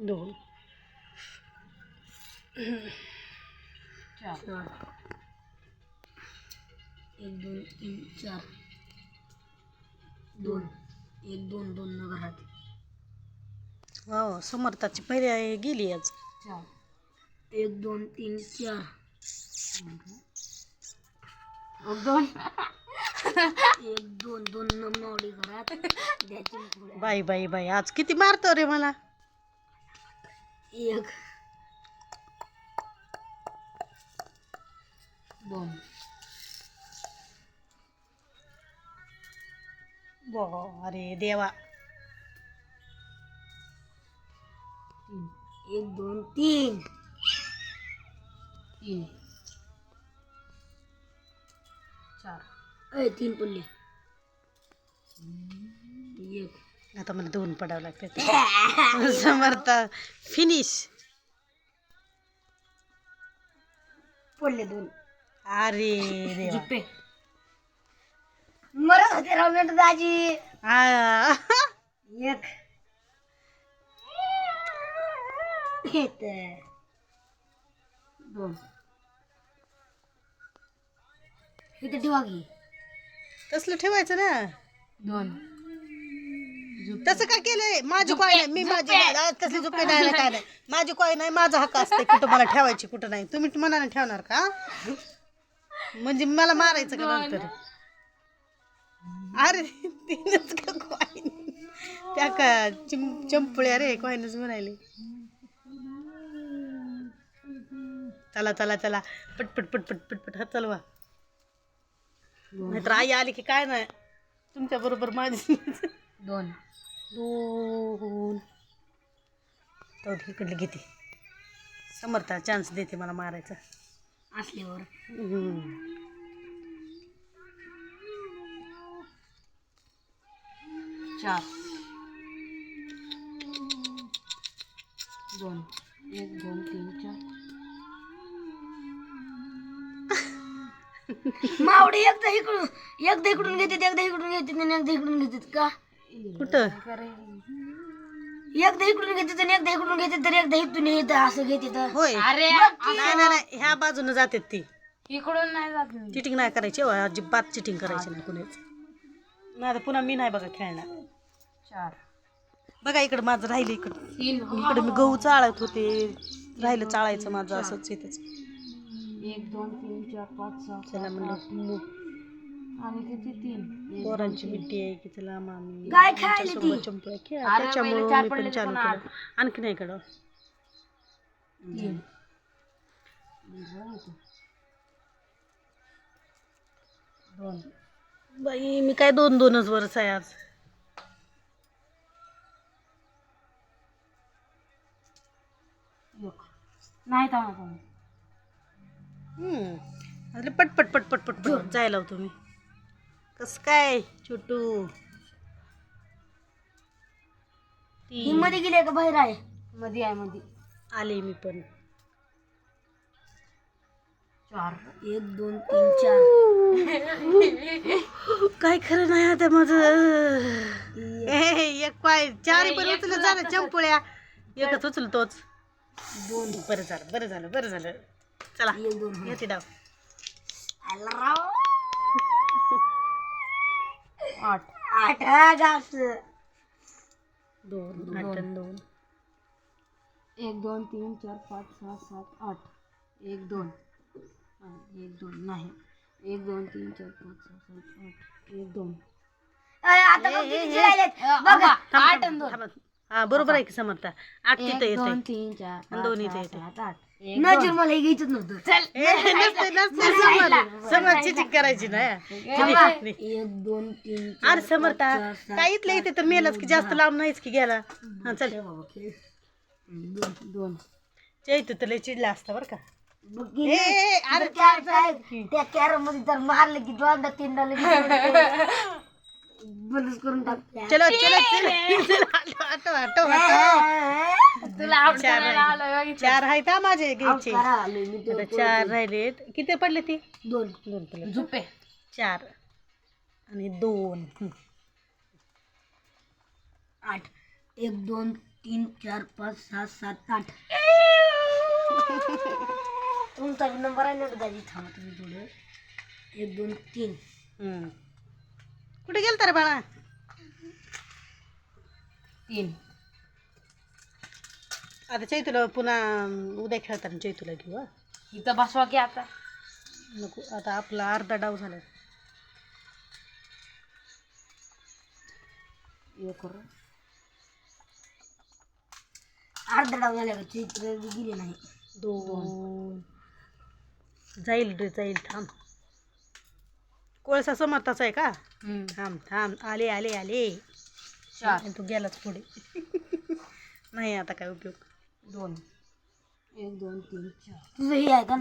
दोन. चार. एक दोन तीन चार. दोन. एक दोन दोन न घरात हो समर्थाची पहिली गेली आज. चार. एक दोन तीन चार. दोन. एक दोन दोन न मावडी घरात. बाई बाई बाई आज किती मारतो रे मला? एक दोन बो अरे देवा तीन एक दोन तीन तीन चार अय तीन पडले एक आता मला दोन पडावं लागते समर्थ फिनिश पडले दोन. अरे देवा. मरत होते रावण दाजी. आ, एक. हे तर. दोन. इथे ठेवा की. तसलं ठेवायचं ना? दोन. तसं काय केलंय? माझी काय नाही. मी माझी तसली झोपे नाही ना काय नाही माझी काय नाही माझा हक्क असते कुठं मला ठेवायची कुठं नाही. तुम्ही मनाने ठेवणार का? म्हणजे मला मारायचं का नंतर? अरे तीनच का कॉईन त्या का चिम चंपळ्या रे कॉईनच म्हणायले. चला चला चला. पटपट पटपट पटपट हा चलवा नाहीतर आई आली की काय नाही? तुमच्या बरोबर माझी दोन. दोन. तो इकडली घेते. समर्था चान्स देते मला मारायचा. असल्यावर. चार. दोन. एक दोन तीन चार. मावडी एकदा इकडून एकदा इकडून घेते एकदा इकडून घेते आणि एकदा इकडून घेते का? कुठं? एकदा इकडून घेते आणि एकदा इकडून घेते तर एकदा इकडून येते असं घेते तर. होय. अरे नाही नाही नाही ह्या बाजूनं जातात ती. इकडून नाही जात मी. चिटिंग नाही करायची हो अजिबात चिटिंग करायची नाही कुणीच. नाही तर पुन्हा मी नाही बघा खेळणार चार. बघा इकडं माझं राहिलं इकडं. तीन. इकडं मी गहू चाळत होते. राहिलं चाळायचं माझं असंच येतच. एक दोन तीन चार पाच सहा चला म्हणलं किती तीन पोरांची मिट्टी आहे की चला मामी काय खायला ती? सोबत चंपू आहे खेळ अरे त्याच्यामुळं पहिले चार मी पण चालू केलं. आणखी नाही तीन दोन. बाई मी काय दोन दोनच वर्ष आहे आज. एक नाही थांबा थांबा हम्म. अरे पटपट पटपट पटपट जायला तुम्ही कस काय छोटू? ही तीन मध्ये गेले का बाहेर आहे? मध्ये आहे मध्ये. आले मी पण. चार. एक दोन तीन चार. काय खरं नाही आता माझं. ए, एक पाय. चारही पण उचलत झालं चंपुळ्या एकच उचल तोच. दोन. बरं झालं बरं झालं बरं झालं. चला एक दोन येते डाव. आला राव आठ। आठ हा जास्त दोन आठ। आणि दोन। एक दोन तीन चार पाच सहा सात आठ। एक दोन। हा, एक दोन नाही। एक दोन तीन चार पाच सहा सात आठ। एक दोन। अय, आता बघ किती राहिलेत बघा. आठ आणि दोन. थांबा. हा बरोबर आहे की समर्था. आठ तिथं एक दोन येते तीन चार आणि पाच दोन सहा इथे येते. सात आठ. नजर मला हे घ्यायचंच नव्हतं. चिटिंग करायची ना. एक दोन तीन अरे समर्था काय इथलं इथे तर मेलाच की जास्त लांब नाहीच की गेला हा चल. दोन चैतू चिडला असता बरं का. बघ ए, की ए, अरे. चार त्या कॅरममध्ये जर मारलं की दोनदा तीनदा लगेच बंदच करून टाक चलो चलो चलो. आटो आटो आटो तुला चार राहिले. चार आहेत हा माझे घ्यायचे. आता चार राहिलेत किती पडले ती? दोन. दोन पडले. झुपे. चार. आणि दोन. आठ. एक दोन तीन चार पाच सहा सात आठ. तुमचा नंबर आहे ना दाजी थांबा तुम्ही थोडं एक दोन तीन. हम्म. कुठे गेलता रे बाळा? तीन. आता चैतूला पुन्हा उद्या खेळताना चैतूला घेऊ हा. इथं बसवा की आता. नको आता आपला अर्धा डाव झाला. हे करू. अर्धा डाव झाला का चित्र गेले नाही. दोन. जाईल रे जाईल थांब. कोळसा समर्थाचा आहे का. थांब थांब. आले आले आले. चार. तू गेलाच पुढे. नाही आता काय उपयोग. दोन. एक दोन तीन चार. तुझं हे आहे का?